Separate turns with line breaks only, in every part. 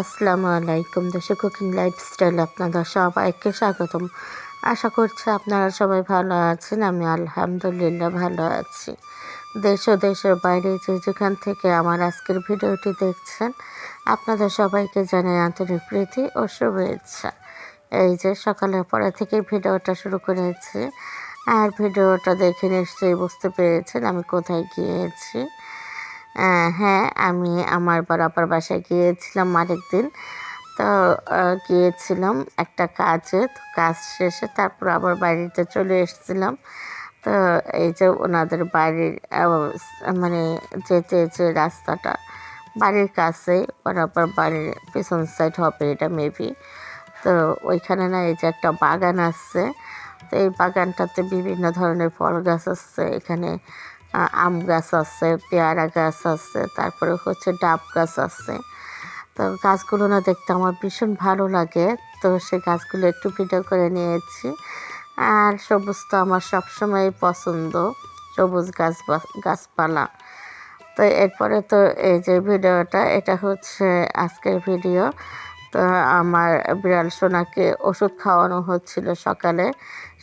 আসসালামু আলাইকুম। দেশে কুকিং লাইফস্টাইল আপনাদের সবাইকে স্বাগতম। আশা করছি আপনারা সবাই ভালো আছেন, আমি আলহামদুলিল্লাহ ভালো আছি। দেশ ও দেশের বাইরে যে যেখান থেকে আমার আজকের ভিডিওটি দেখছেন, আপনাদের সবাইকে জানাই আন্তরিক প্রীতি ও শুভেচ্ছা। এই যে সকালের পরে থেকে ভিডিওটা শুরু করেছি, আর ভিডিওটা দেখে নিশ্চয়ই বুঝতে পেরেছেন আমি কোথায় গিয়েছি। হ্যাঁ আমি আমার বরাবর বাসায় গিয়েছিলাম আরেকদিন। তো গিয়েছিলাম একটা কাজে। তো কাজ শেষে তারপর আবার বাড়িতে চলে এসেছিলাম। তো এই যে ওনাদের বাড়ির মানে যেতে যে রাস্তাটা, বাড়ির কাছে বরাবর বাড়ির পেছন সাইড হবে এটা মেবি তো ওইখানে না এই যে একটা বাগান আছে। তো এই বাগানটাতে বিভিন্ন ধরনের ফল গাছ আছে। এখানে আম গাছ আছে, পেয়ারা গাছ আছে, তারপরে হচ্ছে ডাব গাছ আছে। তো গাছগুলো না দেখতে আমার ভীষণ ভালো লাগে, তো সেই গাছগুলো একটু ভিডিও করে নিয়েছি। আর সবুজ তো আমার সবসময় পছন্দ, সবুজ গাছ গাছপালা। তো এরপরে তো এই যে ভিডিওটা, এটা হচ্ছে আজকের ভিডিও। তো আমার বিড়াল সোনাকে ওষুধ খাওয়ানো হচ্ছিল সকালে,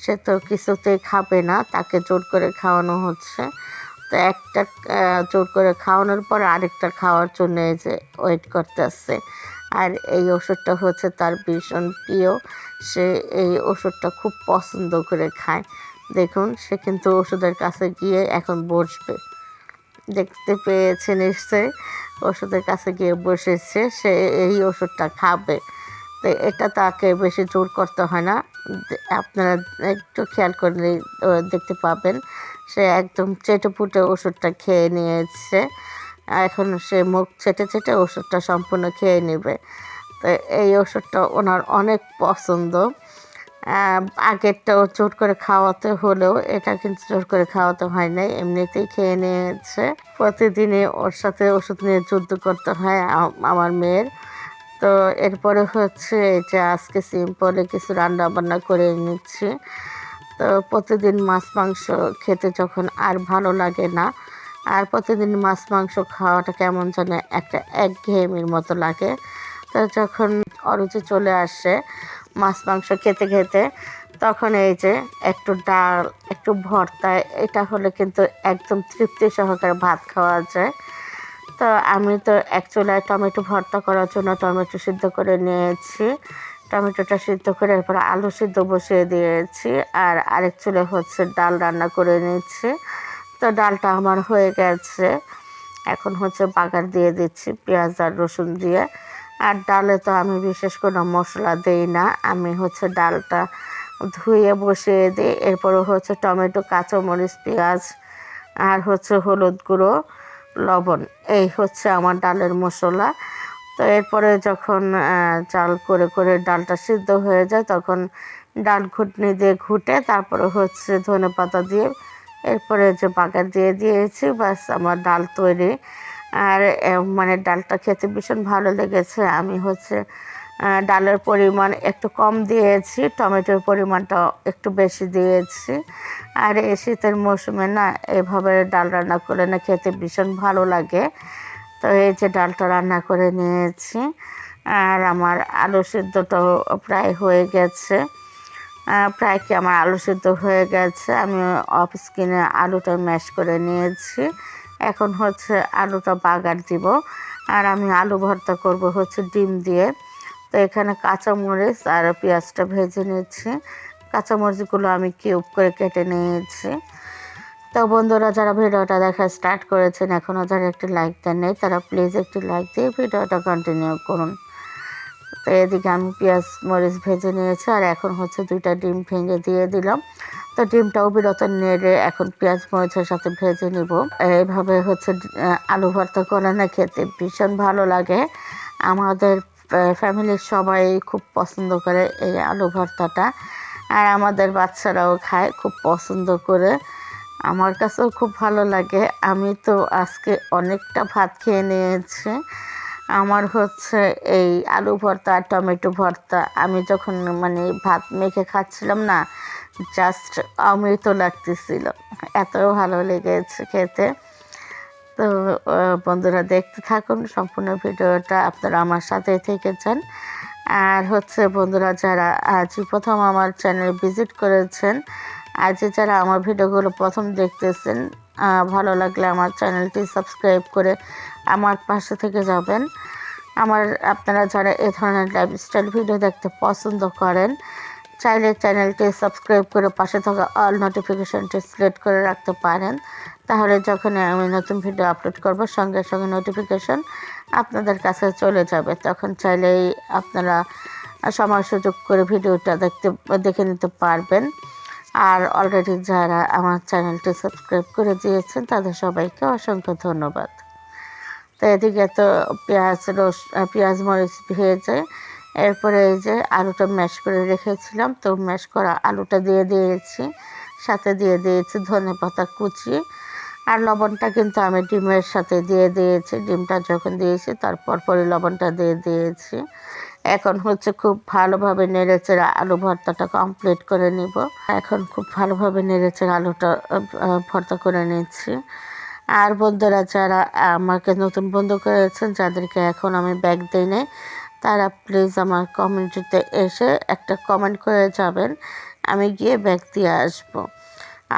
সে তো কিছুতেই খাবে না, তাকে জোর করে খাওয়ানো হচ্ছে। তো একটা জোর করে খাওয়ানোর পর আরেকটা খাওয়ার জন্য যে ওয়েট করতে আসছে আর এই ওষুধটা হচ্ছে তার ভীষণ প্রিয়। সে এই ওষুধটা খুব পছন্দ করে খায়। দেখুন, সে কিন্তু ওষুধের কাছে গিয়ে এখন বসবে। দেখতে পেয়েছে নিশ্চয়ই, ওষুধের কাছে গিয়ে বসেছে, সে এই ওষুধটা খাবে। তো এটা তাকে বেশি জোর করতে হয় না। আপনারা একটু খেয়াল করলে দেখতে পাবেন। সে একদম চেটে পুটে ওষুধটা খেয়ে নিয়েছে। এখন সে মুখ চেটে চেটে ওষুধটা সম্পূর্ণ খেয়ে নেবে। তো এই ওষুধটা ওনার অনেক পছন্দ। আগেরটাও জোর করে খাওয়াতে হলেও এটা কিন্তু জোর করে খাওয়াতে হয় নাই, এমনিতেই খেয়ে নিয়েছে। প্রতিদিনই ওর সাথে ওষুধ নিয়ে যুদ্ধ করতে হয় আমার মেয়ের। তো এরপরে হচ্ছে যে আজকে সিম্পলে কিছু রান্না বান্না করে নিচ্ছি তো প্রতিদিন মাছ, মাংস খেতে যখন আর ভালো লাগে না, আর প্রতিদিন মাছ, মাংস খাওয়াটা কেমন যেন একটা একঘেয়েমির মতো লাগে। তো যখন অরুচি চলে আসে মাছ, মাংস খেতে খেতে, তখন এই যে একটু ডাল, একটু ভর্তা, এটা হলে কিন্তু একদম তৃপ্তি সহকারে ভাত খাওয়া যায়। তো আমি তো এক চুলায় টমেটো ভর্তা করার জন্য টমেটো সিদ্ধ করে নিয়েছি। টমেটোটা সিদ্ধ করে এরপর আলু সিদ্ধ বসিয়ে দিয়েছি আর আরেক চুলে হচ্ছে ডাল রান্না করে নিচ্ছি। তো ডালটা আমার হয়ে গেছে। এখন হচ্ছে বাগার দিয়ে দিচ্ছি পেঁয়াজ আর রসুন দিয়ে। আর ডালে তো আমি বিশেষ কোনো মশলা দেই না। আমি হচ্ছে ডালটা ধুয়ে বসিয়ে দিই। এরপরে হচ্ছে টমেটো, কাঁচামরিচ, পেঁয়াজ আর হচ্ছে হলুদ গুঁড়ো, লবণ। এই হচ্ছে আমার ডালের মশলা। তো এরপরে যখন চাল করে করে ডালটা সিদ্ধ হয়ে যায়, তখন ডাল ঘুটনি দিয়ে ঘুটে, তারপরে হচ্ছে ধনে পাতা দিয়ে, এরপরে যে বাগার দিয়ে দিয়েছি বাস আমার ডাল তৈরি। আর মানে ডালটা খেতে ভীষণ ভালো লেগেছে। আমি হচ্ছে ডালের পরিমাণ একটু কম দিয়েছি, টমেটোর পরিমাণটা একটু বেশি দিয়েছি। আর এই শীতের মৌসুমে না, এভাবে ডাল রান্না করে না খেতে ভীষণ ভালো লাগে। তো এই যে ডালটা রান্না করে নিয়েছি। আর আমার আলু সিদ্ধটাও প্রায় হয়ে গেছে। প্রায় কি আমার আলু সিদ্ধ হয়ে গেছে। আমি অফ স্কিনে আলুটা ম্যাশ করে নিয়েছি। এখন হচ্ছে আলুটা বাগার দিব। আর আমি আলু ভর্তা করব হচ্ছে ডিম দিয়ে। তো এখানে কাঁচামরিচ আর পেঁয়াজটা ভেজে নিচ্ছি। কাঁচামরিচগুলো আমি কিউব করে কেটে নিয়েছি। তো বন্ধুরা, যারা ভিডিওটা দেখা স্টার্ট করেছেন এখনও যারা একটি লাইক দেন নেই, তারা প্লিজ একটি লাইক দিয়ে ভিডিওটা কন্টিনিউ করুন। তো এদিকে আমি পেঁয়াজ, মরিচ ভেজে নিয়েছি, আর এখন হচ্ছে দুইটা ডিম ভেঙে দিয়ে দিলাম। তো ডিমটাও বিরত নেড়ে এখন পেঁয়াজ, মরিচের সাথে ভেজে নিব। এইভাবে হচ্ছে আলু ভর্তা করে না খেতে ভীষণ ভালো লাগে। আমাদের ফ্যামিলির সবাই খুব পছন্দ করে এই আলু ভর্তাটা, আর আমাদের বাচ্চারাও খায় খুব পছন্দ করে। আমার কাছেও খুব ভালো লাগে। আমি তো আজকে অনেকটা ভাত খেয়ে নিয়েছি। আমার হচ্ছে এই আলু ভর্তা আর টমেটো ভর্তা। আমি যখন মানে ভাত মেখে খাচ্ছিলাম না জাস্ট অমৃত লাগতেছিল। এত ভালো লেগেছে খেতে। তো বন্ধুরা দেখতে থাকুন সম্পূর্ণ ভিডিওটা। আপনারা আমার সাথে থেকে যান আর হচ্ছে বন্ধুরা যারা আজই প্রথম আমার চ্যানেল ভিজিট করেছেন আজই যারা আমার ভিডিওগুলো প্রথম দেখতেছেন ভালো লাগলে আমার চ্যানেলটি সাবস্ক্রাইব করে আমার পাশে থেকে যাবেন। আমার আপনারা যারা এ ধরনের লাইফস্টাইল ভিডিও দেখতে পছন্দ করেন, চাইলে চ্যানেলটি সাবস্ক্রাইব করে পাশে থাকা অল নোটিফিকেশনটি সিলেক্ট করে রাখতে পারেন। তাহলে যখন আমি নতুন ভিডিও আপলোড করব, সঙ্গে সঙ্গে নোটিফিকেশন আপনাদের কাছে চলে যাবে। তখন চাইলেই আপনারা সময় সুযোগ করে ভিডিওটা দেখতে, দেখে নিতে পারবেন। আর অলরেডি যারা আমার চ্যানেলটি সাবস্ক্রাইব করে দিয়েছেন, তাদের সবাইকে অসংখ্য ধন্যবাদ। তো এদিকে তো পেঁয়াজ রস পেঁয়াজ মরিচ ভেজে, এরপরে এই যে আলুটা ম্যাশ করে রেখেছিলাম, তো ম্যাশ করা আলুটা দিয়ে দিয়েছি, সাথে দিয়ে দিয়েছি ধনে পাতা কুচি, আর লবণটা কিন্তু আমি ডিমের সাথে দিয়ে দিয়েছি, ডিমটা যখন দিয়েছি তারপর পরে লবণটা দিয়ে দিয়েছি। এখন হচ্ছে খুব ভালোভাবে নেড়েচেড়ে আলু ভর্তাটা কমপ্লিট করে নিব। এখন খুব ভালোভাবে নেড়েচেড়ে আলুটা ভর্তা করে নিচ্ছি। আর বন্ধুরা যারা আমাকে নতুন বন্ধু করেছেন, যাদেরকে এখন আমি ব্যাগ দিই নাই, তারা প্লিজ আমার কমেন্টিতে এসে একটা কমেন্ট করে যাবেন। আমি গিয়ে ব্যাগ দিয়ে আসব।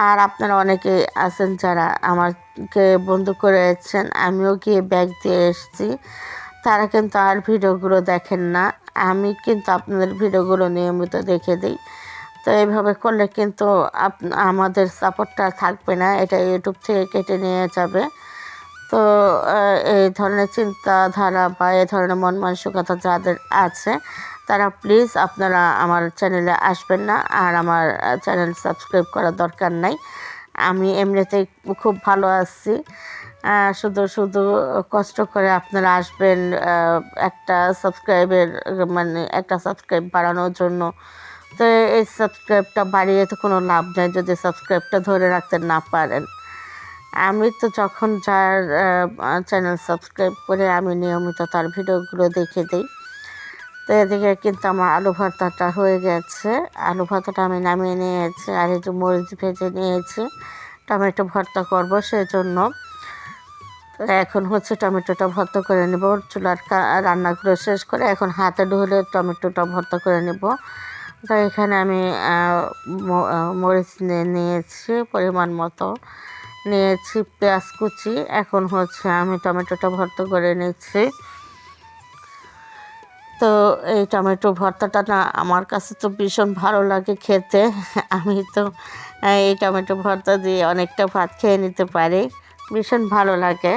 আর আপনারা অনেকে আছেন যারা আমাকে বন্ধু করেছেন, আমিও গিয়ে ব্যাগ দিয়ে এসেছি। তারা কিন্তু আর ভিডিওগুলো দেখেন না। আমি কিন্তু আপনাদের ভিডিওগুলো নিয়মিত দেখে দিই। তো এইভাবে করলে কিন্তু আপ- আমাদের সাপোর্টটা থাকবে না। এটা ইউটিউব থেকে কেটে নিয়ে যাবে। তো এই ধরনের চিন্তাধারা বা এই ধরনের মন মানসিকতা যাদের আছে, তারা প্লিজ আপনারা আমার চ্যানেলে আসবেন না। আর আমার চ্যানেল সাবস্ক্রাইব করার দরকার নাই। আমি এমনিতেই খুব ভালো আছি। শুধু শুধু কষ্ট করে আপনারা আসবেন একটা সাবস্ক্রাইবের মানে একটা সাবস্ক্রাইব বাড়ানোর জন্য। তো এই সাবস্ক্রাইবটা বাড়িয়ে তো কোনো লাভ নেই যদি সাবস্ক্রাইবটা ধরে রাখতে না পারেন। আমি তো যখন যার চ্যানেল সাবস্ক্রাইব করে আমি নিয়মিত তার ভিডিওগুলো দেখে দিই। তো এদিকে কিন্তু আমার আলু ভর্তাটা হয়ে গেছে। আলু ভর্তাটা আমি নামিয়ে নিয়েছি, আর একটু মরিচ ভেজে নিয়েছি। টমেটো ভর্তা করব সেই জন্য এখন হচ্ছে টমেটোটা ভর্তা করে নেব, চুলার রান্নাগুলো শেষ করে এখন হাতে ঢুলে টমেটোটা ভর্তা করে নেব। তো এখানে আমি মরিচ নিয়ে নিয়েছি পরিমাণ মতো। নিয়েছি পেঁয়াজ কুচি, এখন হচ্ছে আমি টমেটোটা ভর্তা করে নিচ্ছি। তো এই টমেটো ভর্তাটা না আমার কাছে তো ভীষণ ভালো লাগে খেতে। আমি তো, এই টমেটো ভর্তা দিয়ে অনেকটা ভাত খেয়ে নিতে পারি। ভীষণ ভালো লাগে।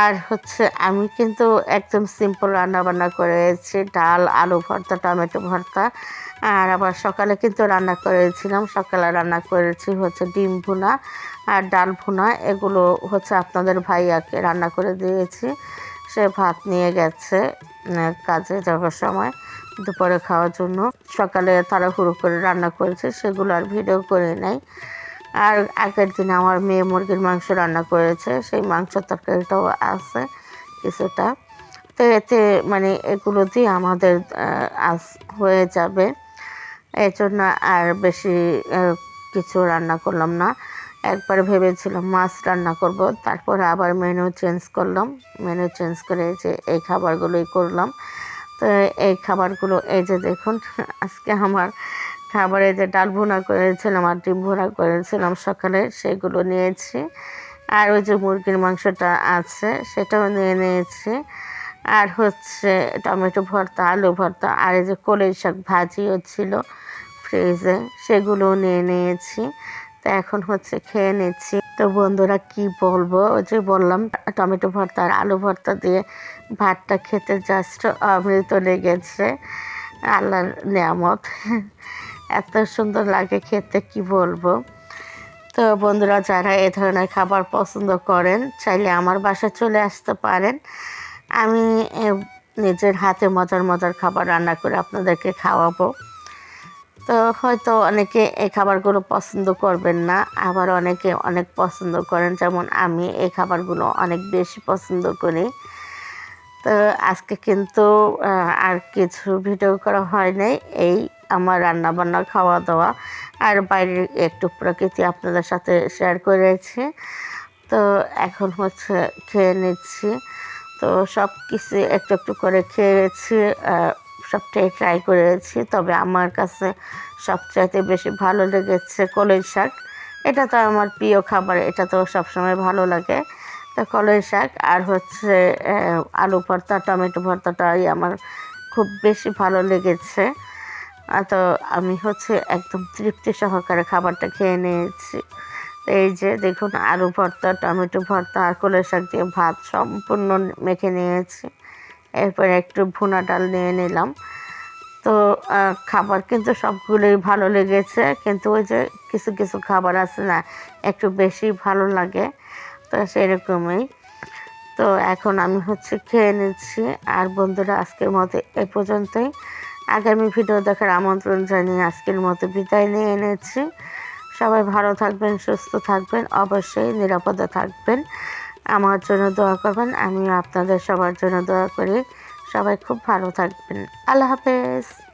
আর হচ্ছে আমি কিন্তু একদম সিম্পল রান্না বান্না করেছি, ডাল, আলু ভর্তা, টমেটো ভর্তা। আর আবার সকালে কিন্তু রান্না করেছিলাম, সকালে রান্না করেছি হচ্ছে ডিম ভুনা আর ডাল ভুনা। এগুলো হচ্ছে আপনাদের ভাইয়াকে রান্না করে দিয়েছি। সে ভাত নিয়ে গেছে কাজে যাওয়ার সময় দুপুরে খাওয়ার জন্য। সকালে তাড়াহুড়ো করে রান্না করেছে, সেগুলো আর ভিডিও করে নেই। আর আগের দিন আমার মেয়ে মুরগির মাংস রান্না করেছে, সেই মাংস তরকারিটাও আছে কিছুটা। তো এতে মানে এগুলো দিয়ে আমাদের আজ হয়ে যাবে। এই জন্য আর বেশি কিছু রান্না করলাম না। একবার ভেবেছিলাম মাছ রান্না করব, তারপরে আবার মেনু চেঞ্জ করলাম। মেনু চেঞ্জ করে যে এই খাবারগুলোই করলাম। তো এই খাবারগুলো, এই যে দেখুন, আজকে আমার খাবারে যে ডাল ভুনা করেছিলাম আর ডিম ভুনা করেছিলাম সকালে, সেগুলো নিয়েছি। আর ওই যে মুরগির মাংসটা আছে, সেটাও নিয়ে নিয়েছি। আর হচ্ছে টমেটো ভর্তা, আলু ভর্তা, আর এই যে কলই শাক ভাজিও ছিল ফ্রিজে, সেগুলোও নিয়ে নিয়েছি। তো এখন হচ্ছে খেয়ে নিচ্ছি। তো বন্ধুরা, কি বলব? ওই যে বললাম, টমেটো ভর্তা আর আলু ভর্তা দিয়ে ভাতটা খেতে জাস্ট অমৃত লেগেছে। আল্লাহর নিয়ামত। এত সুন্দর লাগে খেতে, কি বলব? তো বন্ধুরা, যারা এ ধরনের খাবার পছন্দ করেন, চাইলে আমার বাসায় চলে আসতে পারেন। আমি নিজের হাতে মজার মজার খাবার রান্না করে আপনাদেরকে খাওয়াবো। তো হয়তো অনেকে এই খাবারগুলো পছন্দ করবেন না, আবার অনেকে অনেক পছন্দ করেন। যেমন আমি এই খাবারগুলো অনেক বেশি পছন্দ করি। তো আজকে কিন্তু আর কিছু ভিডিও করা হয় নাই। এই আমার রান্না বান্না খাওয়া দাওয়া আর বাইরের একটু প্রকৃতি আপনাদের সাথে শেয়ার করেছি। তো এখন হচ্ছে খেয়ে নিচ্ছি। তো সব কিছু একটু একটু করে খেয়েছি সবটাই ট্রাই করেছি। তবে আমার কাছে সবচাইতে বেশি ভালো লেগেছে কলই শাক। এটা তো আমার প্রিয় খাবার, এটা তো সবসময় ভালো লাগে। তো কলই শাক আর হচ্ছে আলু ভর্তা, টমেটো ভর্তাটাই আমার খুব বেশি ভালো লেগেছে। তো আমি হচ্ছে একদম তৃপ্তি সহকারে খাবারটা খেয়ে নিয়েছি। এই যে দেখুন, আলু ভর্তা, টমেটো ভর্তা, আর কলের শাক দিয়ে ভাত সম্পূর্ণ মেখে নিয়েছি। এরপরে একটু ভুনা ডাল নিয়ে নিলাম। তো খাবার কিন্তু সবগুলোই ভালো লেগেছে, কিন্তু ওই যে কিছু কিছু খাবার আছে না, একটু বেশি ভালো লাগে, তো সেরকমই। তো এখন আমি হচ্ছে খেয়ে নিচ্ছি। আর বন্ধুরা, আজকের মতো এ পর্যন্তই। আগামী ভিডিও দেখার আমন্ত্রণ জানিয়ে আজকের মতো বিদায় নিয়ে এনেছি। সবাই ভালো থাকবেন, সুস্থ থাকবেন, অবশ্যই নিরাপদে থাকবেন। আমার জন্য দোয়া করবেন, আমিও আপনাদের সবার জন্য দোয়া করি। সবাই খুব ভালো থাকবেন। আল্লাহ হাফেজ।